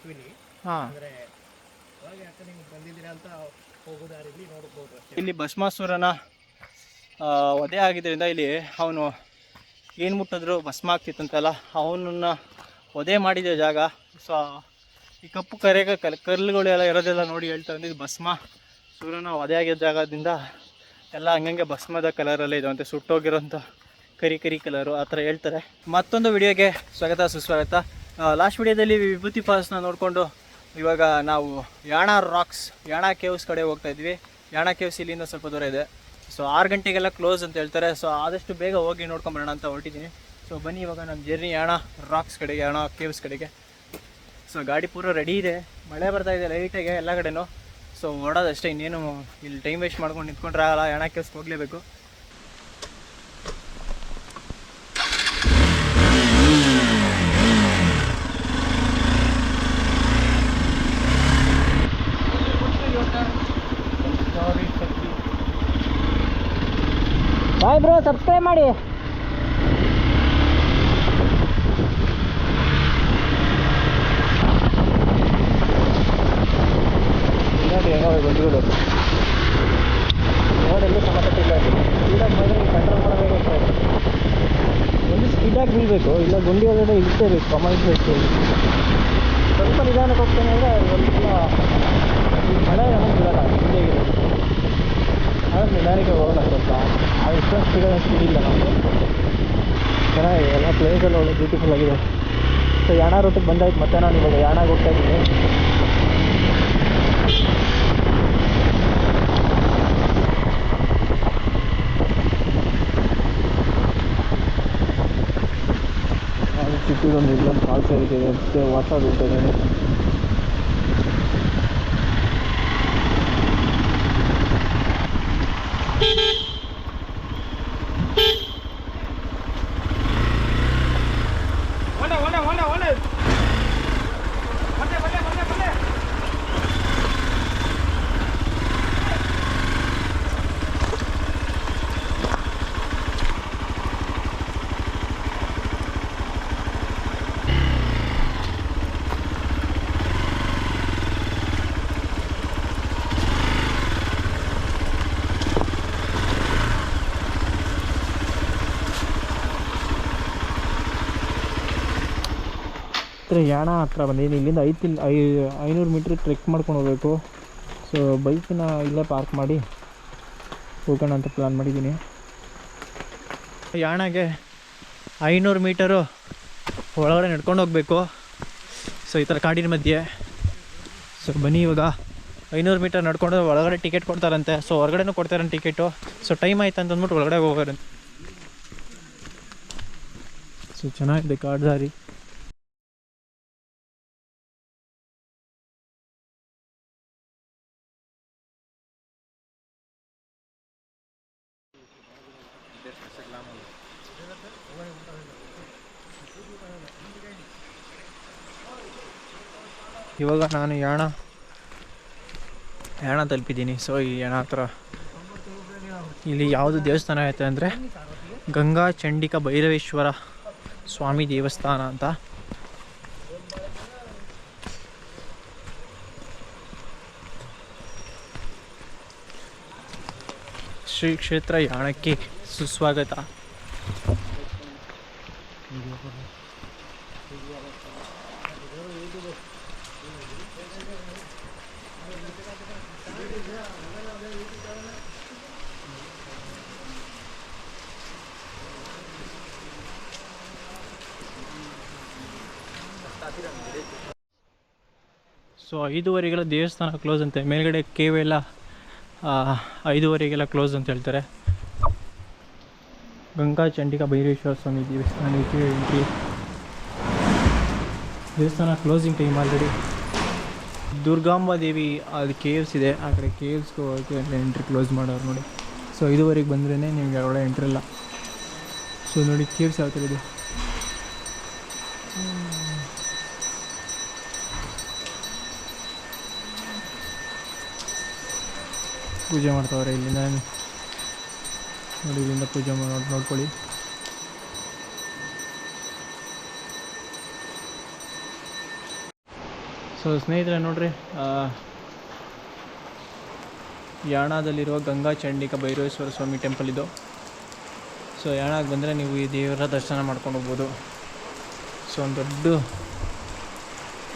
Actually ಹಾಂ. ಅಂದ್ರೆ ಇವಾಗ ಯಾಕೆ ನೀವು ಬಂದಿದ್ದೀರಾ ಅಂತ ಹೋಗೋ ದಾರಿಲಿ ನೋಡ್ಬೋದು ಅಷ್ಟೇ. ಇಲ್ಲಿ ಭಸ್ಮಾಸುರನ ವಧೆ ಆಗಿದ್ದರಿಂದ ಇಲ್ಲಿ ಅವನು ಏನು ಮುಟ್ಟಿದ್ರು ಭಸ್ಮ ಆಗ್ತಿತ್ತಂತಲ್ಲ ಅವನನ್ನ ವಧೆ ಮಾಡಿದ ಜಾಗ. ಸೊ ಈ ಕಪ್ಪು ಕರೆಗ ಕಲ್ ಕಲ್ಲುಗಳೆಲ್ಲ ಇರೋದೆಲ್ಲ ನೋಡಿ ಹೇಳ್ತಾ ಇದು ಭಸ್ಮ ಸೂರ್ಯನ ವಧೆ ಆಗಿದ್ದ ಜಾಗದಿಂದ ಎಲ್ಲ ಹಂಗಂಗೆ ಭಸ್ಮದ ಕಲರಲ್ಲೇ ಇದಾವಂತೆ ಸುಟ್ಟೋಗಿರೋಂಥ ಕರಿ ಕರಿ ಕಲರು ಆ ಥರ ಹೇಳ್ತಾರೆ. ಮತ್ತೊಂದು ವಿಡಿಯೋಗೆ ಸ್ವಾಗತ ಸುಸ್ವಾಗತ. ಲಾಸ್ಟ್ ವಿಡಿಯೋದಲ್ಲಿ ವಿಭೂತಿ ಫಾಲ್ಸ್ನ ನೋಡಿಕೊಂಡು ಇವಾಗ ನಾವು ಯಾಣ ರಾಕ್ಸ್ ಯಾಣ ಕೇವ್ಸ್ ಕಡೆ ಹೋಗ್ತಾ ಇದ್ವಿ. ಯಾಣ ಕೇವ್ಸ್ ಇಲ್ಲಿಂದ ಸ್ವಲ್ಪ ದೂರ ಇದೆ. ಸೊ ಆರು ಗಂಟೆಗೆಲ್ಲ ಕ್ಲೋಸ್ ಅಂತ ಹೇಳ್ತಾರೆ. ಸೊ ಆದಷ್ಟು ಬೇಗ ಹೋಗಿ ನೋಡ್ಕೊಂಬರೋಣ ಅಂತ ಹೊರಟಿದ್ದೀನಿ. ಸೊ ಬನ್ನಿ ಇವಾಗ ನಮ್ಮ ಜರ್ನಿ ಯಾಣ ರಾಕ್ಸ್ ಕಡೆಗೆ, ಯಾಣ ಕೇವ್ಸ್ ಕಡೆಗೆ. ಸೊ ಗಾಡಿ ಪೂರ ರೆಡಿ ಇದೆ. ಮಳೆ ಬರ್ತಾ ಇದೆ ಲೈಟಾಗೆ ಎಲ್ಲ ಕಡೆನೂ. ಸೊ ಓಡೋದಷ್ಟೇ ಇನ್ನೇನು ಇಲ್ಲಿ ಟೈಮ್ ವೇಸ್ಟ್ ಮಾಡ್ಕೊಂಡು ನಿಂತ್ಕೊಂಡ್ರೆ ಆಗಲ್ಲ. ಯಾಣ ಕೇವ್ಸ್ಗೆ ಹೋಗಲೇಬೇಕು. ಬಾಯ್ ಬ್ರೋ ಸಬ್ಸ್ಕ್ರೈಬ್ ಮಾಡಿ. ನೋಡಿ ಹೆಂಗವೆ ಬಂದಿಗಳು ಸ್ಪೀಡಾಗಿ ಬಂದರೆ ಕಂಟ್ರೋಲ್ ಮಾಡಬೇಕು ಒಂದು ಸ್ಪೀಡಾಗಿ ಬೀಳಬೇಕು. ಇಲ್ಲ ಗುಂಡಿ ಒಳಗಡೆ ಇಳಿಸಬೇಕು. ಗಮನಿಸಬೇಕು ಸ್ವಲ್ಪ ನಿಧಾನಕ್ಕೆ ಹೋಗ್ತಾನೆ ಅಂದರೆ ಒಂದು ನಮಗೆ ಬಿಡಲ್ಲ ಹಿಂದೆಗಿರೋದು ಆದರೆ ನಿಧಾನಕ್ಕೆ ಹೋಗೋಣ ಸ್ವಲ್ಪ ಅದು ಇಷ್ಟೊಂದು ಸ್ಪೀಡಾಗಿ ಸ್ಪೀಡ್ ಇಲ್ಲ ನಾವು ಚೆನ್ನಾಗಿದೆ ಎಲ್ಲ ಪ್ಲೇಸ್ ಎಲ್ಲ ಒಳ್ಳೆ ಬ್ಯೂಟಿಫುಲ್ ಆಗಿದೆ ಸೊ ಯಾಣ ರೂಟಿಗೆ ಬಂದಾಯ್ತು ಮತ್ತೆ ನಾನು ಇವಾಗ ಯಾಣಾಗ ಹೋಗ್ತಾ ಇದ್ದೀನಿ ಚಿಕ್ಕದೊಂದು ಇಲ್ಲೊಂದು ಫಾಲ್ಸ್ ಇದೆ ಅಷ್ಟೇ ವಾಟರ್ ರೂಟ್ ಇದೆ ಹತ್ರ ಯಾಣ ಹತ್ರ ಬಂದಿದ್ದೀನಿ ಇಲ್ಲಿಂದ ಐದು ತಿನ್ ಐ ಐನೂರು ಮೀಟ್ರ್ ಟ್ರೆಕ್ ಮಾಡ್ಕೊಂಡು ಹೋಗ್ಬೇಕು. ಸೊ ಬೈಕನ್ನ ಇಲ್ಲೇ ಪಾರ್ಕ್ ಮಾಡಿ ಹೋಗೋಣ ಅಂತ ಪ್ಲ್ಯಾನ್ ಮಾಡಿದ್ದೀನಿ. ಯಾಣಗೆ ಐನೂರು ಮೀಟರು ಒಳಗಡೆ ನಡ್ಕೊಂಡು ಹೋಗಬೇಕು. ಸೊ ಈ ಥರ ಕಾಡಿನ ಮಧ್ಯೆ. ಸೊ ಬನ್ನಿ ಇವಾಗ. ಐನೂರು ಮೀಟರ್ ನಡ್ಕೊಂಡು ಒಳಗಡೆ ಟಿಕೆಟ್ ಕೊಡ್ತಾರಂತೆ. ಸೊ ಹೊರಗಡೆನೂ ಕೊಡ್ತಾರೆ ಟಿಕೆಟು ಸೊ ಟೈಮ್ ಆಯ್ತು ಅಂತ ಅಂದ್ಬಿಟ್ಟು ಒಳಗಡೆ ಹೋಗೋರಂತೆ. ಸೊ ಚೆನ್ನಾಗಿದೆ ಕಾಡು ದಾರಿ ಇವಾಗ ನಾನು ಯಾಣ ಯಾಣ ತಲುಪಿದ್ದೀನಿ. ಸೊ ಈ ಯಾಣ ಹತ್ರ ಇಲ್ಲಿ ಯಾವುದು ದೇವಸ್ಥಾನ ಐತೆ ಅಂದರೆ ಗಂಗಾ ಚಂಡಿಕಾ ಭೈರವೇಶ್ವರ ಸ್ವಾಮಿ ದೇವಸ್ಥಾನ ಅಂತ. ಶ್ರೀ ಕ್ಷೇತ್ರ ಯಾಣಕ್ಕೆ ಸುಸ್ವಾಗತ. ಸೊ ಐದುವರೆಗೆಲ್ಲ ದೇವಸ್ಥಾನ ಕ್ಲೋಸ್ ಅಂತೆ. ಮೇಲ್ಗಡೆ ಎಲ್ಲ ಐದುವರೆಗೆಲ್ಲ ಐದೂವರೆಗೆಲ್ಲ ಕ್ಲೋಸ್ ಅಂತ ಹೇಳ್ತಾರೆ. ಗಂಗಾ, ಚಂಡಿಕಾ ಭೈರೇಶ್ವರ ಸ್ವಾಮಿ ದೇವಸ್ಥಾನ ಎಂಟ್ರಿ ದೇವಸ್ಥಾನ closing time already Durgamba Devi ಅದು ಕೇವ್ಸ್ ಇದೆ. ಆ ಕಡೆ ಕೇವ್ಸ್ಗೆ ಹೋಗೋಕ್ಕೆ ಎಂಟ್ರಿ ಕ್ಲೋಸ್ ಮಾಡೋರು ನೋಡಿ. ಸೊ ಐದುವರೆಗೆ ಬಂದ್ರೇ ನಿಮಗೆ ಅವಳ ಎಂಟ್ರಿ ಇಲ್ಲ. ಸೊ ನೋಡಿ ಕೇವ್ಸ್ ಯಾವ ಥರ ಇದೆ. ಪೂಜೆ ಮಾಡ್ತಾವ್ರೆ ಇಲ್ಲಿಂದ ನೋಡಿ, ಇಲ್ಲಿಂದ ಪೂಜೆ ಮಾಡಿ ನೋಡ್ಕೊಳ್ಳಿ. ಸೊ ಸ್ನೇಹಿತರೆ, ನೋಡ್ರಿ ಯಾಣದಲ್ಲಿರುವ ಗಂಗಾ ಚಂಡಿಕ ಭೈರವೇಶ್ವರ ಸ್ವಾಮಿ ಟೆಂಪಲ್ ಇದು. ಸೊ ಯಾಣಕ್ಕೆ ಬಂದರೆ ನೀವು ಈ ದೇವರ ದರ್ಶನ ಮಾಡ್ಕೊಂಡು ಹೋಗ್ಬೋದು. ಸೊ ಒಂದು ದೊಡ್ಡ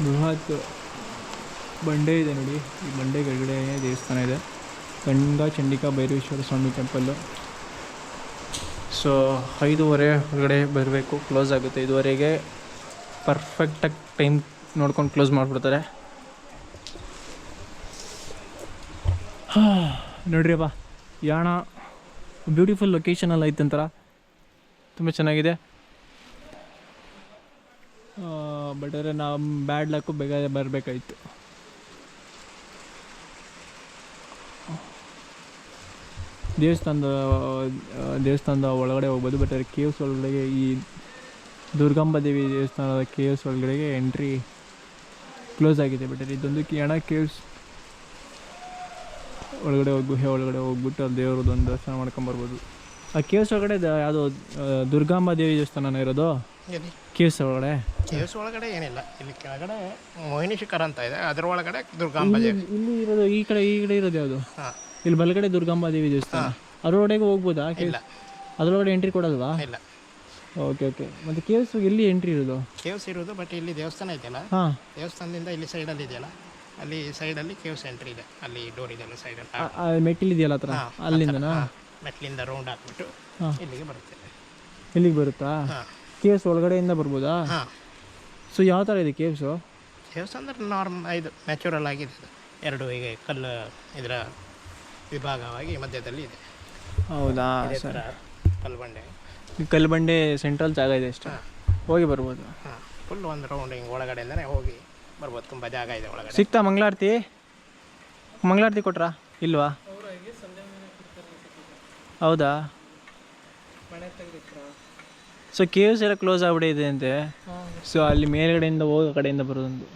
ಬೃಹತ್ ಬಂಡೆ ಇದೆ ನೋಡಿ. ಈ ಬಂಡೆ ಕೆಳಗಡೆ ದೇವಸ್ಥಾನ ಇದೆ. ಗಂಗಾ ಚಂಡಿಕಾ ಭೈರವೇಶ್ವರ ಸ್ವಾಮಿ ಟೆಂಪಲ್ಲು ಸೊ ಐದೂವರೆ ಒಳಗಡೆ ಬರಬೇಕು ಕ್ಲೋಸ್ ಆಗುತ್ತೆ. ಐದುವರೆಗೆ ಪರ್ಫೆಕ್ಟಾಗಿ ಟೈಮ್ ನೋಡ್ಕೊಂಡು ಕ್ಲೋಸ್ ಮಾಡಿಬಿಡ್ತಾರೆ. ನೋಡ್ರಿಯಪ್ಪ ಯಾಣ ಬ್ಯೂಟಿಫುಲ್ ಲೊಕೇಶನಲ್ಲಿ ಐತಂತರ ತುಂಬ ಚೆನ್ನಾಗಿದೆ. ಬಟ್ ಆದರೆ ನಾವು ಬ್ಯಾಡ್ ಲಕ್ಕು ಬೇಗ ಬರಬೇಕಾಯ್ತು. ದೇವಸ್ಥಾನದ ದೇವಸ್ಥಾನದ ಒಳಗಡೆ ಹೋಗ್ಬೋದು. ಬಟ್ ಆದರೆ ಕೇವ್ಸ್ ಒಳಗಡೆಗೆ ಈ ದುರ್ಗಾಂಬ ದೇವಿ ದೇವಸ್ಥಾನದ ಕೇವ್ಸ್ ಒಳಗಡೆಗೆ ಎಂಟ್ರಿ ಕ್ಲೋಸ್ ಆಗಿದೆ. ಬಟ್ ಇದೊಂದು ಹಣ ಕೇವ್ಸ್ ಒಳಗಡೆ ಹೋಗಿ ಗುಹೆ ಒಳಗಡೆ ಹೋಗ್ಬಿಟ್ಟು ಅಲ್ಲಿ ದೇವ್ರದ್ದೊಂದು ದರ್ಶನ ಮಾಡ್ಕೊಂಬರ್ಬೋದು ಆ ಕೇವ್ಸ್ ಒಳಗಡೆ ಯಾವುದೋ ದುರ್ಗಾಂಬ ದೇವಿ ದೇವಸ್ಥಾನ ಇರೋದು? ಕೇವ್ಸ್ ಒಳಗಡೆ? ಕೇವ್ಸ್ ಒಳಗಡೆ ಏನಿಲ್ಲ. ಇಲ್ಲಿ ಕೆಳಗಡೆ ಮೋಹಿನಿ ಶಿಖರ ಅಂತ ಇದೆ. ಅದ್ರ ಒಳಗಡೆ ದುರ್ಗಾಂಬ ದೇವಿ. ಇಲ್ಲಿ ಇರೋದು ಈ ಕಡೆ ಈ ಕಡೆ ಇರೋದು ಯಾವುದು? ಹಾಂ. ಇಲ್ಲಿ ಬಲಗಡೆ ದುರ್ಗಾಂಬ ದೇವಿ ದೇವಸ್ಥಾನ. ಅದರೊಳಗೆ ಹೋಗ್ಬೋದಾ? ಇಲ್ಲ. ಅದರೊಳಗಡೆ ಎಂಟ್ರಿ ಕೊಡಲ್ವಾ? ಇಲ್ಲ. ಓಕೆ ಓಕೆ ಮತ್ತೆ ಕೇವ್ಸ್ ಎಲ್ಲಿ ಎಂಟ್ರಿ ಇರೋದು? ಕೇವ್ಸ್ ಇರೋದು ಬಟ್ ಇಲ್ಲಿ ದೇವಸ್ಥಾನ ಇದೆಯಲ್ಲ? ಹಾಂ. ದೇವಸ್ಥಾನದಿಂದ ಇಲ್ಲಿ ಸೈಡಲ್ಲಿ ಇದೆಯಲ್ಲ? ಅಲ್ಲಿ ಸೈಡಲ್ಲಿ ಕೇವ್ಸ್ ಎಂಟ್ರಿ ಇದೆ. ಅಲ್ಲಿ ಡೋರ್ ಇದೆಯಲ್ಲ ಸೈಡಲ್ಲಿ ಮೆಟ್ಟಿಲಿದೆಯಲ್ಲ ಹತ್ರ ಅಲ್ಲಿಂದನಾ? ಮೆಟ್ಲಿಂದ ರೌಂಡ್ ಹಾಕ್ಬಿಟ್ಟು. ಇಲ್ಲಿಗೆ ಬರುತ್ತೆ. ಇಲ್ಲಿಗೆ ಬರುತ್ತಾ? ಹಾಂ. ಕೇವ್ಸ್ ಒಳಗಡೆಯಿಂದ ಬರ್ಬೋದಾ? ಹಾಂ. ಸೊ ಯಾವ ಥರ ಇದೆ ಕೇವ್ಸು ಕೇವ್ಸ್ ಅಂದ್ರೆ ನಾರ್ಮ್ ಇದು ನ್ಯಾಚುರಲ್ ಆಗಿದೆ ಎರಡು ಈಗ ಕಲ್ಲು ಇದರ ವಿಭಾಗವಾಗಿ ಮಧ್ಯದಲ್ಲಿ ಇದೆ. ಹೌದಾ? ಸರ್. ಕಲ್ಬಂಡೆ ಕಲ್ಬಂಡೆ. ಈ ಸೆಂಟ್ರಲ್ ಜಾಗ ಇದೆ ಅಷ್ಟೇ? ಹೋಗಿ ಬರ್ಬೋದು? ಹಾಂ ಫುಲ್ ಒಂದು ರೌಂಡ್ ಹಿಂಗೆ ಒಳಗಡೆಯಿಂದನೇ ಹೋಗಿ ಬರ್ಬೋದು. ತುಂಬ ಜಾಗ ಇದೆ ಒಳಗಡೆ. ಸಿಗ್ತಾ ಮಂಗಳಾರತಿ? ಮಂಗಳಾರತಿ ಕೊಟ್ರಾ? ಇಲ್ವಾ? ಹೌದಾ? ಸೊ ಕೇವ್ಸ್ ಎಲ್ಲ ಕ್ಲೋಸ್ ಆಗ್ಬಿಟ್ಟಿದೆ ಅಂತೆ. ಸೊ ಅಲ್ಲಿ ಮೇಲ್ಗಡೆಯಿಂದ ಹೋಗೋ ಕಡೆಯಿಂದ ಬರೋದೊಂದು.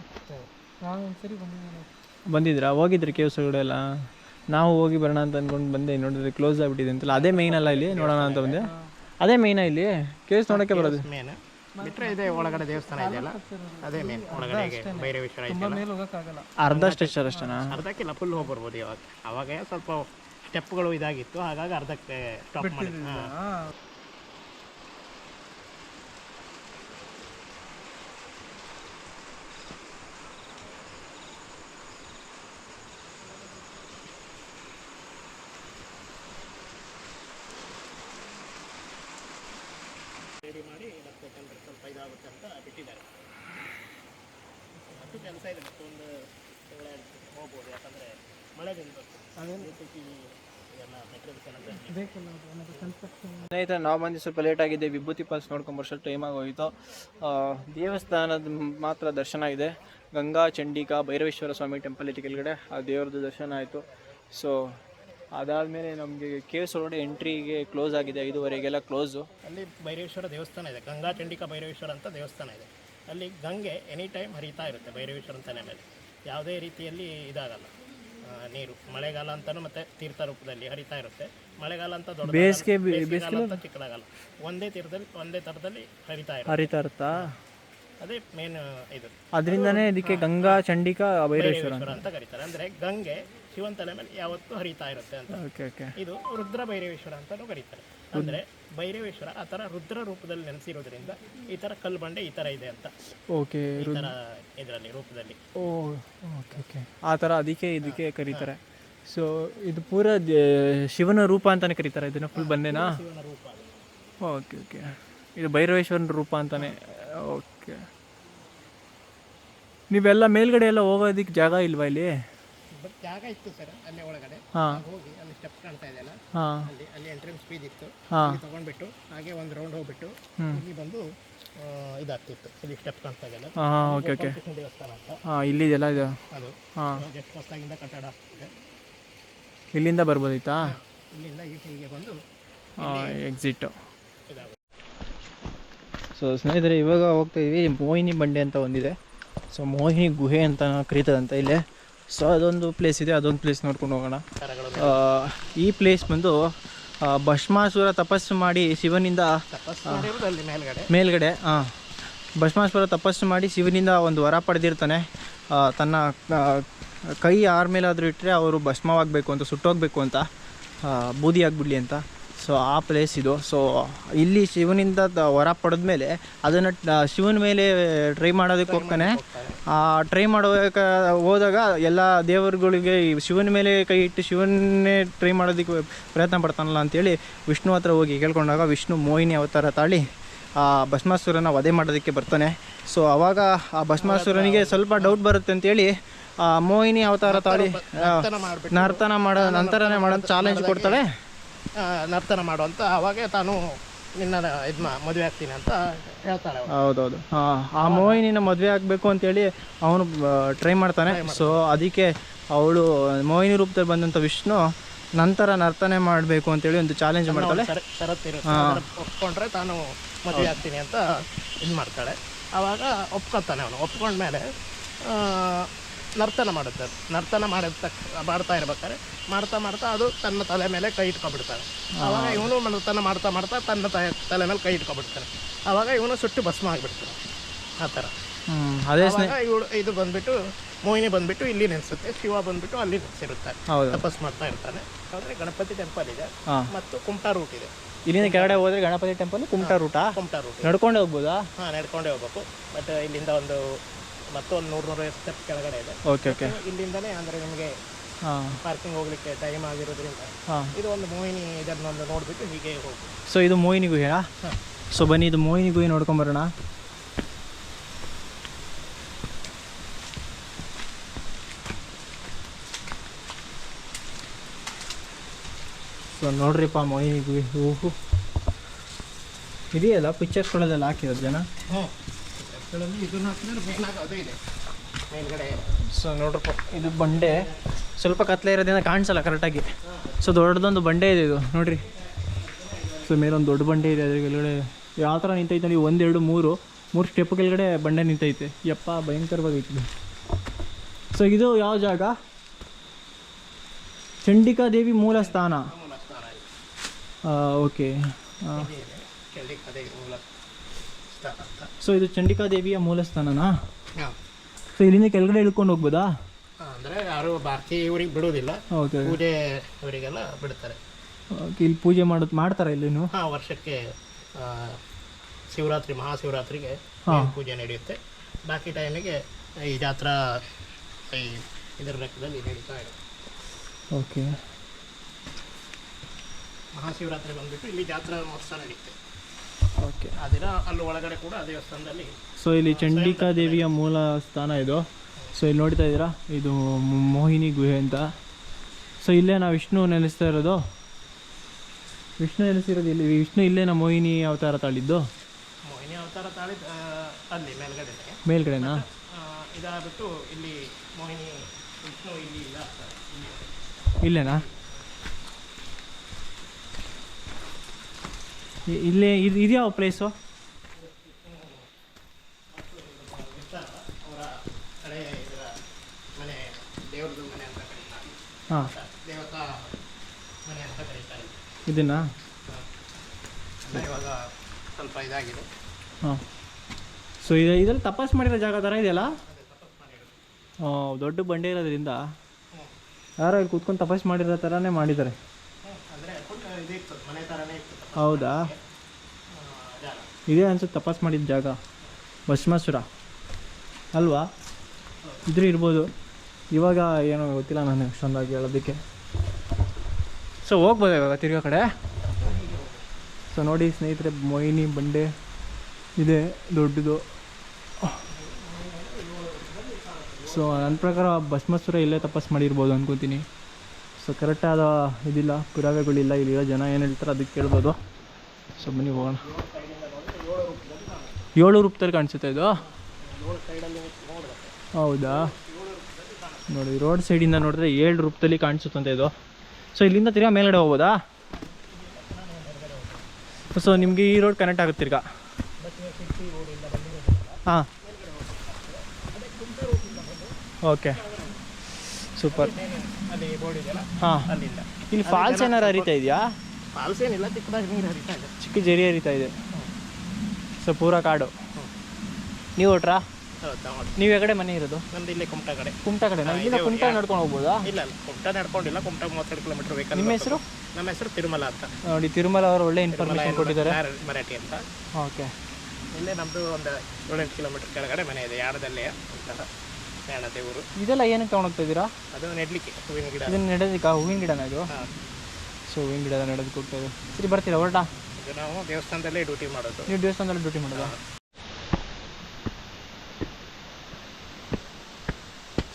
ಬಂದಿದ್ರಾ ಹೋಗಿದ್ರಿ ಕೇವ್ಸ್ ಒಳಗಡೆ ಎಲ್ಲ ನಾವು ಹೋಗಿ ಬರೋಣ ಅಂತ ಅಂದ್ಕೊಂಡು ಬಂದೆ ನೋಡಿದ್ರೆ ಕ್ಲೋಸ್ ಆಗಿಬಿಟ್ಟಿದೆ ಅಂತಲ್ಲ. ಅದೇ ಮೇಯ್ನ್ ಅಲ್ಲ ಇಲ್ಲಿ ನೋಡೋಣ ಅಂತ ಬಂದೆ. ಅದೇ ಮೇಯ್ನಾ ಇಲ್ಲಿ? ಕೇಸ್ ನೋಡೋಕ್ಕೆ ಬರೋದು. ಮೇನ್ ಬಿಟ್ಟರೆ ಇದೆ ಒಳಗಡೆ ದೇವಸ್ಥಾನ ಇದೆಯಲ್ಲ ಅದೇ ಮೇನ್ ಒಳಗಡೆ ಭೈರವೇಶ್ವರ ಇದೆಯಲ್ಲ ಅರ್ಧ ಸ್ಟ್ರೆಚರ್ ಅಷ್ಟೇ ಅರ್ಧಕ್ಕಿಲ್ಲ ಫುಲ್ ಹೋಗಿ ಬರ್ಬೋದು ಇವಾಗ. ಅವಾಗ ಸ್ವಲ್ಪ ಸ್ಟೆಪ್ಗಳು ಇದಾಗಿತ್ತು ಹಾಗಾಗಿ ಅರ್ಧಕ್ಕೆ ಸ್ಟಾಪ್ ಮಾಡಿ ಹಾಂ ರೆಡಿ ಮಾಡಿ ಇಡಬೇಕಂದ್ರೆ ಸ್ವಲ್ಪ ಇದಾಗುತ್ತೆ ಅಂತ ಬಿಟ್ಟಿದ್ದಾರೆ ಅಷ್ಟು ಕೆಲಸ ಇದೆ ಮತ್ತೊಂದು ತಿಂಗಳ ಹೋಗ್ಬೋದು ಯಾಕಂದರೆ ಮಳೆ ಸ್ನೇಹಿತರೆ ನಾವು ಬಂದು ಸ್ವಲ್ಪ ಲೇಟ್ ಆಗಿದೆ ವಿಭೂತಿ ಪಾಲ್ಸ್ ನೋಡ್ಕೊಂಡು ವರ್ಷ ಟೈಮ್ ಆಗೋಯಿತು. ಆ, ದೇವಸ್ಥಾನದ ಮಾತ್ರ ದರ್ಶನ ಇದೆ. ಗಂಗಾ ಚಂಡಿಕಾ ಭೈರವೇಶ್ವರ ಸ್ವಾಮಿ ಟೆಂಪಲ್ ಐತಿ ಕೆಳಗಡೆ. ಆ ದೇವ್ರದ್ದು ದರ್ಶನ ಆಯಿತು. ಸೊ ಅದಾದಮೇಲೆ ನಮಗೆ ಕೆ ಎಸ್ ರೋಡ್ ಎಂಟ್ರಿಗೆ ಕ್ಲೋಸ್ ಆಗಿದೆ ಐದುವರೆಗೆಲ್ಲ ಕ್ಲೋಸು ಅಲ್ಲಿ ಭೈರವೇಶ್ವರ ದೇವಸ್ಥಾನ ಇದೆ. ಗಂಗಾ ಚಂಡಿಕಾ ಭೈರವೇಶ್ವರ ಅಂತ ದೇವಸ್ಥಾನ ಇದೆ. ಅಲ್ಲಿ ಗಂಗೆ ಎನಿ ಟೈಮ್ ಹರಿತಾ ಇರುತ್ತೆ ಭೈರವೇಶ್ವರನ ತಲೆ ಮೇಲೆ. ಯಾವುದೇ ರೀತಿಯಲ್ಲಿ ಇದಾಗಲ್ಲ. ನೀರು ಮಳೆಗಾಲ ಅಂತಾನು ಮತ್ತೆ ತೀರ್ಥ ರೂಪದಲ್ಲಿ ಹರಿತಾ ಇರುತ್ತೆ. ಮಳೆಗಾಲ ಅಂತ ದೊಡ್ಡ ಬೇಸಿಗೆ ಅಂತ ಚಿಕ್ಕದಾಗಲ್ಲ. ಒಂದೇ ತೀರದಲ್ಲಿ ಒಂದೇ ಥರದಲ್ಲಿ ಹರಿತಾ ಇರುತ್ತೆ. ಹರಿತಾ ಇರುತ್ತಾ? ಅದೇ ಮೇನ್ ಇದು. ಅದರಿಂದನೇ ಇದಕ್ಕೆ ಗಂಗಾ ಚಂಡಿಕಾ ಭೈರವೇಶ್ವರ ಅಂತ. ಕರೀತಾರೆ. ಅಂದ್ರೆ ಗಂಗೆ ಶಿವನ ತಲೆ ಮೇಲೆ ಯಾವತ್ತೂ ಹರಿತಾ ಇರುತ್ತೆ ಅಂತ. ಇದು ರುದ್ರ ಭೈರವೇಶ್ವರ ಅಂತಾನೂ ಕರೀತಾರೆ. ಅಂದ್ರೆ ಭೈರವೇಶ್ವರ ಆ ಥರ ರುದ್ರ ರೂಪದಲ್ಲಿ ನೆನೆಸಿರೋದ್ರಿಂದ ಈ ಥರ ಕಲ್ಲು ಬಂಡೆ ಈ ಥರ ಇದೆ ಅಂತ. ಓಕೆ ಈ ಥರ ಇದರಲ್ಲಿ ರೂಪದಲ್ಲಿ. ಓ ಓಕೆ ಓಕೆ. ಆ ಥರ ಅದಕ್ಕೆ ಇದಕ್ಕೆ ಕರೀತಾರೆ. ಸೊ ಇದು ಪೂರ ದೇ- ಶಿವನ ರೂಪ ಅಂತಾನೆ ಕರೀತಾರೆ ಇದನ್ನ ಫುಲ್ ಬಂದೇನಾ ಶಿವನ ರೂಪ. ಅದು. Okay okay. ಇದು ಭೈರವೇಶ್ವರನ ರೂಪ ಅಂತಾನೆ. ಓಕೆ. ನೀವೆಲ್ಲ ಮೇಲ್ಗಡೆ ಎಲ್ಲ ಹೋಗೋದಿಕ್ಕೆ ಜಾಗ ಇಲ್ವಾ ಇಲ್ಲಿ? ಬಟ್ ಜಾಗ ಇತ್ತು ಸರ್ ಅಲ್ಲೇ ಒಳಗಡೆ. ಹೋಗಿ ಅಲ್ಲಿ ಸ್ಟೆಪ್ ಕಾಣ್ತಾ ಇದೆಯಲ್ಲ ಹಾಂ. ಅಲ್ಲಿ ಅಲ್ಲಿ ಎಂಟ್ರೆನ್ಸ್ ಫೀಸ್ ಇತ್ತು. ಹಾಂ. ಅಲ್ಲಿ ತಗೊಂಡ್ಬಿಟ್ಟು ಹಾಗೆ ಒಂದು ರೌಂಡ್ ಹೋಗ್ಬಿಟ್ಟು. ಇಲ್ಲಿ ಬಂದು ಆ, ಇದಾಗ್ತಿತ್ತು. ಇಲ್ಲಿ ಸ್ಟೆಪ್ ಕಾಣ್ತಾ ಇದೆಯಲ್ಲ ಹಾಂ ಓಕೆ ಓಕೆ ಕೃಷ್ಣ ದೇವಸ್ಥಾನ ಅಂತ. ಹಾಂ ಇಲ್ಲಿದೆಲ್ಲ ಇದು? ಅದು. ಹಾಂ. ಜಸ್ಟ್ ಹೊಸದಾಗಿಂದ ಕಟ್ಟಡ ಆಗ್ತಿದೆ ಇಲ್ಲಿಂದ ಬರ್ಬೋದಿತ್ತಾ? ಇಲ್ಲಿಂದ ಈ ಹೀಗೆ ಬಂದು ಎಕ್ಸಿಟ್ ಇದಾಗುತ್ತೆ. ಸೊ ಸ್ನೇಹಿತರೆ ಇವಾಗ ಹೋಗ್ತಾ ಇದ್ವಿ ಮೋಹಿನಿ ಬಂಡೆ ಅಂತ ಒಂದಿದೆ. ಸೊ ಮೋಹಿನಿ ಗುಹೆ ಅಂತ ಕರೀತದಂತ ಇಲ್ಲೇ. ಸೊ ಅದೊಂದು ಪ್ಲೇಸ್ ಇದೆ ಅದೊಂದು ಪ್ಲೇಸ್ ನೋಡ್ಕೊಂಡು ಹೋಗೋಣ. ಈ ಪ್ಲೇಸ್ ಬಂದು ಭಸ್ಮಾಸುರ ತಪಸ್ಸು ಮಾಡಿ ಶಿವನಿಂದ ಮೇಲ್ಗಡೆ. ಹಾಂ ಭಸ್ಮಾಸುರ ತಪಸ್ಸು ಮಾಡಿ ಶಿವನಿಂದ ಒಂದು ವರ ಪಡೆದಿರ್ತಾನೆ. ತನ್ನ ಕೈ ಯಾರ ಮೇಲಾದರೂ ಇಟ್ಟರೆ ಅವರು ಭಸ್ಮವಾಗಬೇಕು ಅಂತ ಸುಟ್ಟೋಗಬೇಕು ಅಂತ ಬೂದಿ ಆಗಿಬಿಡ್ಲಿ ಅಂತ. ಸೊ ಆ ಪ್ಲೇಸ್ ಇದು. ಸೊ ಇಲ್ಲಿ ಶಿವನಿಂದ ವರ ಪಡೆದ ಮೇಲೆ ಅದನ್ನು ಶಿವನ ಮೇಲೆ ಟ್ರೈ ಮಾಡೋದಕ್ಕೆ ಹೋಗ್ತಾನೆ ಟ್ರೈ ಮಾಡುವಾಗ ಹೋದಾಗ ಎಲ್ಲ ದೇವರುಗಳಿಗೆ ಶಿವನ ಮೇಲೆ ಕೈ ಇಟ್ಟು ಶಿವನ್ನೇ ಟ್ರೈ ಮಾಡೋದಕ್ಕೆ ಪ್ರಯತ್ನ ಪಡ್ತಾನಲ್ಲ ಅಂತೇಳಿ ವಿಷ್ಣು ಹತ್ರ ಹೋಗಿ ಕೇಳ್ಕೊಂಡಾಗ ವಿಷ್ಣು ಮೋಹಿನಿ ಅವತಾರ ತಾಳಿ ಆ ಭಸ್ಮಾಸುರನ ವಧೆ ಮಾಡೋದಕ್ಕೆ ಬರ್ತಾನೆ. ಸೊ ಅವಾಗ ಆ ಭಸ್ಮಾಸುರನಿಗೆ ಸ್ವಲ್ಪ ಡೌಟ್ ಬರುತ್ತೆ ಅಂತೇಳಿ ಆ ಮೋಹಿನಿ ಅವತಾರ ತಾಳಿ ನರ್ತನ ನರ್ತನ ಮಾಡೋ ನಂತರನೇ ಮಾಡೋ ಚಾಲೆಂಜ್ ಕೊಡ್ತಾಳೆ. ನರ್ತನ ಮಾಡು ಅಂತ ಅವಾಗ ತಾನು ನಿನ್ನ ಇದು ಮದುವೆ ಆಗ್ತೀನಿ ಅಂತ ಹೇಳ್ತಾರೆ ಅವಳು. ಹೌದೌದು. ಹಾ, ಆ ಮೋಹಿನಿನ ಮದುವೆ ಅಂತ ಅಂತೇಳಿ ಅವನು ಟ್ರೈ ಮಾಡ್ತಾನೆ. ಸೊ ಅದಕ್ಕೆ ಅವಳು ಮೋಹಿನಿ ರೂಪದಲ್ಲಿ ಬಂದಂಥ ವಿಷ್ಣು ನಂತರ ನರ್ತನೆ ಮಾಡಬೇಕು ಅಂತೇಳಿ ಒಂದು ಚಾಲೆಂಜ್ ಮಾಡ್ತಾಳೆ. ಅದನ್ನ ಒಪ್ಕೊಂಡ್ರೆ ತಾನು ಮದುವೆ ಆಗ್ತೀನಿ ಅಂತ ಇದು ಮಾಡ್ತಾಳೆ. ಅವಾಗ ಒಪ್ಕೊತಾನೆ ಅವನು. ಒಪ್ಕೊಂಡ್ಮೇಲೆ ಆ, ನರ್ತನ ಮಾಡುತ್ತೆ. ನರ್ತನ ಮಾಡಿರ್ತಕ್ಕ ಮಾಡ್ತಾ ಇರ್ಬೇಕಾದ್ರೆ ಮಾಡ್ತಾ ಮಾಡ್ತಾ ಅದು ತನ್ನ ತಲೆ ಮೇಲೆ ಕೈ ಇಟ್ಕೊಬಿಡ್ತಾನೆ ಆವಾಗ ಇವನು ನರ್ತನ ಮಾಡ್ತಾ ಮಾಡ್ತಾ ತನ್ನ ತಲೆ ಮೇಲೆ ಕೈ ಇಟ್ಕೊಬಿಡ್ತಾನೆ ಆವಾಗ ಇವನು ಸುಟ್ಟು ಭಸ್ಮ ಆಗಿಬಿಡ್ತಾನೆ. ಆ ಥರ. ಅದೇ ಇವಳು ಇದು ಬಂದ್ಬಿಟ್ಟು ಮೋಹಿನಿ ಬಂದ್ಬಿಟ್ಟು ಇಲ್ಲಿ ನೆನೆಸುತ್ತೆ. ಶಿವ ಬಂದ್ಬಿಟ್ಟು ಅಲ್ಲಿ ನೆನೆಸಿರುತ್ತಾರೆ ಹೌದು. ತಪಸ್ ಮಾಡ್ತಾ ಇರ್ತಾನೆ. ಅಂದರೆ ಗಣಪತಿ ಟೆಂಪಲ್ ಇದೆ. ಮತ್ತು ಕುಮಟಾ ರೂಟ್ ಇದೆ. ಇಲ್ಲಿಂದ ಕೆಳಗಡೆ ಹೋದ್ರೆ ಗಣಪತಿ ಟೆಂಪಲ್ ಕುಮಟಾ ರೂಟಾ ಕುಮಟಾ ರೂಟ್ ನಡ್ಕೊಂಡೇ ಹೋಗ್ಬೋದಾ? ಹಾಂ ನಡ್ಕೊಂಡೇ ಹೋಗ್ಬೇಕು. ಬಟ್ ಇಲ್ಲಿಂದ ಒಂದು ಮತ್ತೊಂದು ನೂರು ನೂರೈವತ್ತು ಸ್ಟೆಪ್ ಕೆಳಗಡೆ ಇದೆ. ಓಕೆ ಓಕೆ ಇಲ್ಲಿಂದನೇ ಅಂದರೆ ನಿಮಗೆ ಹಾಂ. ಪಾರ್ಕಿಂಗ್ ಹೋಗ್ಲಿಕ್ಕೆ ಟೈಮ್ ಆಗಿರೋದ್ರಿಂದ ಹಾಂ. ಇದು ಒಂದು ಮೋಹಿನಿ ಇದನ್ನೊಂದು ನೋಡಿಬಿಟ್ಟು ಹೀಗೆ ಹೋಗು. ಸೊ ಇದು ಮೋಹಿನಿ ಗುಹೆಯಾ ಹಾಂ. ಸೊ ಬನ್ನಿ ಇದು ಮೋಹಿನಿ ಗುಹೆ ನೋಡ್ಕೊಂಬರೋಣ ಸೊ ನೋಡ್ರಿಪ್ಪ ಮೋಹಿನಿ ಗುಹೆ. ಓಹೋ. ಇದೆಯಲ್ಲ? ಪಿಕ್ಚರ್ಸ್ಗಳಲ್ಲೆಲ್ಲ ಹಾಕಿರೋದು ಜನ? ಹ್ಞೂ ಇದನ್ನು ಹಾಕಿದ್ರೆ ಮೇಲಾಗ ಅದು ಇದೆ. ಮೇಲ್ಗಡೆ. ಸೊ ನೋಡ್ರಪ್ಪ ಇದು ಬಂಡೆ. ಸ್ವಲ್ಪ ಕತ್ಲೆ ಇರೋದ್ರಿಂದ ಕಾಣಿಸಲ್ಲ ಕರೆಕ್ಟಾಗಿ. ಸೊ ದೊಡ್ಡದೊಂದು ಬಂಡೆ ಇದೆ ಇದು ನೋಡ್ರಿ. ಸೊ ಮೇಲೊಂದು ದೊಡ್ಡ ಬಂಡೆ ಇದೆ ಅದ್ರ ಕೆಳಗಡೆ ಯಾವ ಥರ ನಿಂತೈತೆ ನೀವು ಒಂದೆರಡು ಮೂರು ಮೂರು ಸ್ಟೆಪ್ ಕೆಳಗಡೆ ಬಂಡೆ ನಿಂತೈತೆ. ಯಪ್ಪ ಭಯಂಕರವಾಗೈತೆ ಇದು. ಸೊ ಇದು ಯಾವ ಜಾಗ? ಚಂಡಿಕಾ ದೇವಿ ಮೂಲ ಸ್ಥಾನ ಓಕೆ ಹಾಂ ಇದೆ ಓಕೆ ಸೊ ಇದು ಚಂಡಿಕಾ ದೇವಿಯ ಮೂಲ ಸ್ಥಾನನಾ ಹಾಂ. ಸೊ ಇಲ್ಲಿಂದ ಕೆಳಗಡೆ ಇಳ್ಕೊಂಡು ಹೋಗ್ಬೋದಾ? ಅಂದರೆ ಯಾರು ಬಾಕಿ ಇವರಿಗೆ ಬಿಡೋದಿಲ್ಲ ಓಕೆ ಪೂಜೆ ಅವರಿಗೆಲ್ಲ ಬಿಡ್ತಾರೆ. ಓಕೆ ಇಲ್ಲಿ ಪೂಜೆ ಮಾಡೋದು ಮಾಡ್ತಾರೆ ಇಲ್ಲಿನು? ಹಾಂ ವರ್ಷಕ್ಕೆ ಶಿವರಾತ್ರಿ ಮಹಾಶಿವರಾತ್ರಿಗೆ. ಪೂಜೆ ನಡೆಯುತ್ತೆ. ಬಾಕಿ ಟೈಮಿಗೆ ಈ ಜಾತ್ರಾ ಈ ಇದರ ಲೆಕ್ಕದಲ್ಲಿ ನಡೀತಾ ಇದೆ. ಓಕೆ. ಮಹಾಶಿವರಾತ್ರಿ ಬಂದ್ಬಿಟ್ಟು ಇಲ್ಲಿ ಜಾತ್ರಾ ಮಹೋತ್ಸವ ನಡೆಯುತ್ತೆ ಓಕೆ. ಆ ದಿನ ಅಲ್ಲಿ ಒಳಗಡೆ ಕೂಡ ಆ ದೇವಸ್ಥಾನದಲ್ಲಿ ಸೊ ಇಲ್ಲಿ ಚಂಡಿಕಾ ದೇವಿಯ ಮೂಲ ಸ್ಥಾನ ಇದು. ಸೊ ಇಲ್ಲಿ ನೋಡ್ತಾ ಇದ್ದೀರಾ? ಇದು ಮೋಹಿನಿ ಗುಹೆ ಅಂತ. ಸೊ ಇಲ್ಲೇ ನಾವು ವಿಷ್ಣು ನೆಲೆಸ್ತಾ ಇರೋದು. ವಿಷ್ಣು ನೆಲೆಸಿರೋದು ಇಲ್ಲಿ ವಿಷ್ಣು ಇಲ್ಲೇನ ಮೋಹಿನಿ ಅವತಾರ ತಾಳಿದ್ದು. ಮೋಹಿನಿ ಅವತಾರ ತಾಳಿದ ಅಲ್ಲಿ ಮೇಲ್ಗಡೆ ಮೇಲ್ಗಡೆನಾ? ಇದಾಗ್ಬಿಟ್ಟು ಇಲ್ಲಿ ಮೋಹಿನಿ ವಿಷ್ಣು ಇಲ್ಲಿ ಇಲ್ಲ ಇಲ್ಲಿ ಇಲ್ಲೇನಾ? ಇಲ್ಲೇ ಇದು ಪ್ಲೇಸು ಮನೆ ಅಂತ ಕರೀತಾರೆ ಹಾಂ ಇದನ್ನ? ಸ್ವಲ್ಪ ಇದಾಗಿದೆ ಹಾಂ. ಸೊ ಇದು, ಇದರಲ್ಲಿ ತಪಾಸ್ ಮಾಡಿರೋ ಜಾಗ ಥರ ಇದೆಯಲ್ಲ? ದೊಡ್ಡ ಬಂಡೆ ಇರೋದ್ರಿಂದ? ಯಾರೋ ಇಲ್ಲಿ ಕೂತ್ಕೊಂಡು ತಪಾಸ್ ಮಾಡಿರೋ ಥರನೇ ಮಾಡಿದ್ದಾರೆ. ಇದು ಇತ್ತು ಮನೆ ಥರನೇ ಇತ್ತು. ಹೌದಾ? ಜಾಗ ಇದೇ ಅನ್ಸುತ್ತೆ ತಪಾಸ್ ಮಾಡಿದ ಜಾಗ. ಭಸ್ಮಾಸುರ. ಅಲ್ವಾ? ಇದ್ರೆ ಇರ್ಬೋದು. ಇವಾಗ ಏನೋ ಗೊತ್ತಿಲ್ಲ ನಾನು ಎಷ್ಟೊಂದಾಗಿ ಹೇಳೋದಕ್ಕೆ. ಸೊ ಹೋಗ್ಬೋದು ಇವಾಗ ತಿರ್ಗೋ ಕಡೆ? ಸೊ ನೋಡಿ ಸ್ನೇಹಿತರೆ ಮೊಯ್ನಿ ಬಂಡೆ ಇದೆ ದೊಡ್ಡದು. ಸೊ ನನ್ನ ಪ್ರಕಾರ ಭಸ್ಮಾಸುರ ಇಲ್ಲೇ ತಪಾಸ್ ಮಾಡಿರ್ಬೋದು ಅನ್ಕೋತೀನಿ. ಸೊ ಕರೆಕ್ಟಾದ ಇದಿಲ್ಲ, ಪುರಾವೆಗಳಿಲ್ಲ, ಇಲ್ಲಿರೋ ಜನ ಏನು ಹೇಳ್ತಾರೆ ಅದಕ್ಕೆ ಕೇಳ್ಬೋದು ಸೊ ಬನ್ನಿ ಹೋಗೋಣ. ಏಳು ರೂಪದಲ್ಲಿ ಕಾಣಿಸುತ್ತೆ ಇದು? ಹೌದಾ? ನೋಡಿ, ರೋಡ್ ಸೈಡಿಂದ ನೋಡಿದ್ರೆ ಏಳು ರೂಪದಲ್ಲಿ ಕಾಣಿಸುತ್ತಂತೆ ಇದು. ಸೊ ಇಲ್ಲಿಂದ ತಿರ್ಗಾ ಮೇಲ್ಗಡೆ ಹೋಗ್ಬೋದಾ? ಸೊ ನಿಮಗೆ ಈ ರೋಡ್ ಕನೆಕ್ಟ್ ಆಗುತ್ತೆ ತಿರ್ಗಾ. ಹಾಂ. ಓಕೆ ಸೂಪರ್ ಅಲ್ಲಿ ಬೋರ್ಡ್ ಇದೆಯಲ್ಲ? ಹಾ. ಅಲ್ಲಿಂದ. ಇಲ್ಲಿ ಫಾಲ್ಸ್ ಏನಾರು ಹರಿತಾ ಇದೆಯಾ? ಫಾಲ್ಸ್ ಏನಿಲ್ಲ ಚಿಕ್ಕದಾಗಿ ನೀರು ಹರಿತಾ ಇದೆ. ಚಿಕ್ಕ ಜರಿ ಹರಿತಾ ಇದೆ. ಸೊ ಪೂರ ಕಾಡು. ನೀವು ಹೊಟ್ರಾ? ನೀವು ಎಗಡೆ ಮನೆ ಇರೋದು? ನಮ್ದು ಇಲ್ಲಿ ಕುಮಟಾ ಕಡೆ. ಕುಮಟಾ ಕಡೆ ಇಲ್ಲಿಂದ ಇದು ಕುಮಟಾ ನಡ್ಕೊಂಡು ಹೋಗ್ಬೋದಾ? ಇಲ್ಲ ಇಲ್ಲ ಕುಮಟಾ ನಡ್ಕೊಂಡಿಲ್ಲ ಕುಮಟಾ ಮೂವತ್ತೆರಡು ಕಿಲೋಮೀಟರ್ ಬೇಕಾದ್ರೆ ನಿಮ್ಮ ಹೆಸರು? ನಮ್ಮ ಹೆಸರು ತಿರುಮಲ ಅಂತ. ನೋಡಿ ತಿರುಮಲ ಅವರು ಒಳ್ಳೆ ಇನ್ಫಾರ್ಮೇಶನ್ ಕೊಟ್ಟಿದ್ದಾರೆ. ಮರ- ಮರಾಠಿ ಅಂತ. ಓಕೆ. ಇಲ್ಲೇ ನಮ್ಮದು ಒಂದು ಏಳೆಂಟು ಕಿಲೋಮೀಟರ್ ಕೆಳಗಡೆ ಮನೆ ಇದೆ ಯಾಣದಲ್ಲೇ ಇದೆಲ್ಲ ಏನಕ್ಕೆ ತಗೊಂಡೋಗ್ತಾ ಇದ್ದೀರಾ? ಅದು ನೆಡ್ಲಿಕ್ಕೆ ಹೂವಿನ ಗಿಡ. ಇದನ್ನ ನೆಡೋದಕ್ಕೆ ಹೂವಿನ ಗಿಡನ ಇದು? ಹಾಂ. ಸೊ ಹೂವಿನ ಗಿಡ ನೆಡೋದಕ್ಕೆ ಹೋಗ್ತಾ ಇದೆ ಸರಿ ಬರ್ತೀರಾ ಹೊರಟಾ? ಇದು ನಾವು ದೇವಸ್ಥಾನದಲ್ಲೇ ಡ್ಯೂಟಿ ಮಾಡೋದು. ನೀವು ದೇವಸ್ಥಾನದಲ್ಲಿ ಡ್ಯೂಟಿ ಮಾಡೋದು?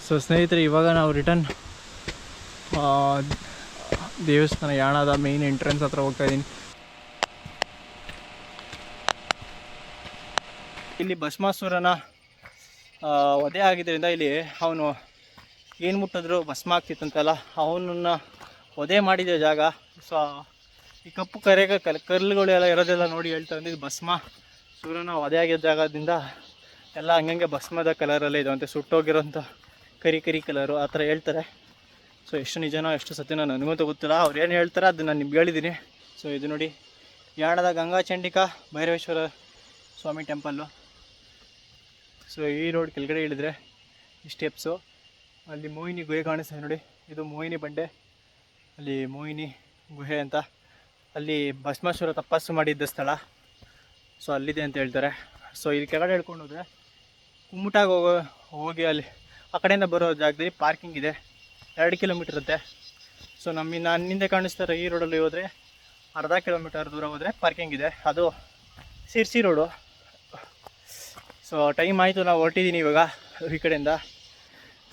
ಸೊ ಸ್ನೇಹಿತರೆ ಇವಾಗ ನಾವು ರಿಟರ್ನ್ ದೇವಸ್ಥಾನ ಯಾಣದ ಮೇನ್ ಎಂಟ್ರೆನ್ಸ್ ಹತ್ರ ಹೋಗ್ತಾ ಇದ್ದೀನಿ. ಇಲ್ಲಿ ಭಸ್ಮಾಸುರನ ವಧೆ ಆಗಿದ್ದರಿಂದ ಇಲ್ಲಿ ಅವನು ಏನು ಮುಟ್ಟಿದ್ರು ಭಸ್ಮ ಆಗ್ತಿತ್ತಂತಲ್ಲ ಅವನನ್ನು ವಧೆ ಮಾಡಿದ ಜಾಗ. ಸೊ ಈ ಕಪ್ಪು ಕರೆಗ ಕಲ್ ಕಲ್ಲುಗಳೆಲ್ಲ ಇರೋದೆಲ್ಲ ನೋಡಿ ಹೇಳ್ತಾ ಇದ್ದು ಭಸ್ಮ. ಸೂರ್ಯನ ವಧೆ ಆಗಿದ್ದ ಜಾಗದಿಂದ ಎಲ್ಲ ಹಂಗಂಗೆ ಭಸ್ಮದ ಕಲರಲ್ಲೇ ಇದಾವಂತೆ ಸುಟ್ಟೋಗಿರೋಂಥ ಕರಿ ಕರಿ ಕಲರು ಆ ಥರ ಹೇಳ್ತಾರೆ. ಸೊ ಎಷ್ಟು ನಿಜನೋ ಎಷ್ಟು ಸತ್ಯನೋ ನನಗಂತೂ ಗೊತ್ತಿಲ್ಲ. ಅವ್ರು ಏನು ಹೇಳ್ತಾರೆ ಅದು ನಾನು ನಿಮ್ಗೆ ಹೇಳಿದ್ದೀನಿ. ಸೊ ಇದು ನೋಡಿ, ಯಾಣದ ಗಂಗಾ ಚಂಡಿಕಾ ಭೈರವೇಶ್ವರ ಸ್ವಾಮಿ ಟೆಂಪಲ್ಲು ಸೊ ಈ ರೋಡ್ ಕೆಳಗಡೆ ಇಳಿದ್ರೆ ಈ ಸ್ಟೆಪ್ಸು ಅಲ್ಲಿ ಮೋಹಿನಿ ಗುಹೆ ಕಾಣಿಸ್ತದೆ ನೋಡಿ. ಇದು ಮೋಹಿನಿ ಬಂಡೆ. ಅಲ್ಲಿ ಮೋಹಿನಿ ಗುಹೆ ಅಂತ. ಅಲ್ಲಿ ಭಸ್ಮಾಸುರ ತಪಸ್ಸು ಮಾಡಿದ್ದ ಸ್ಥಳ. ಸೊ ಅಲ್ಲಿದೆ ಅಂತ ಹೇಳ್ತಾರೆ. ಸೊ ಇಲ್ಲಿ ಕೆಳಗಡೆ ಹೇಳ್ಕೊಂಡು ಹೋದರೆ ಕುಮ್ಮಟಾಗಿ ಹೋಗೋ, ಹೋಗಿ ಅಲ್ಲಿ ಆ ಕಡೆಯಿಂದ ಬರೋ ಜಾಗದಲ್ಲಿ ಪಾರ್ಕಿಂಗ್ ಇದೆ. ಎರಡು ಕಿಲೋಮೀಟ್ರ್ ಇರುತ್ತೆ. ಸೊ ನಮ್ಮ, ನಾನು ಹಿಂದೆ ಕಾಣಿಸ್ತಾರೆ ಈ ರೋಡಲ್ಲಿ ಹೋದರೆ ಅರ್ಧ ಕಿಲೋಮೀಟರ್ ದೂರ ಹೋದರೆ ಪಾರ್ಕಿಂಗ್ ಇದೆ. ಅದು ಸಿರ್ಸಿ ರೋಡು ಸೊ ಟೈಮ್ ಆಯಿತು, ನಾವು ಹೊರಟಿದ್ದೀನಿ ಇವಾಗ, ಈ ಕಡೆಯಿಂದ.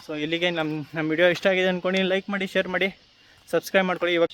ಸೊ ಇಲ್ಲಿಗೆ ನಮ್ಮ ನಮ್ಮ ವಿಡಿಯೋ ಇಷ್ಟ ಆಗಿದೆ ಅಂದ್ಕೊಂಡು ಲೈಕ್ ಮಾಡಿ ಶೇರ್ ಮಾಡಿ ಸಬ್ಸ್ಕ್ರೈಬ್ ಮಾಡ್ಕೊಳ್ಳಿ ಇವಾಗ.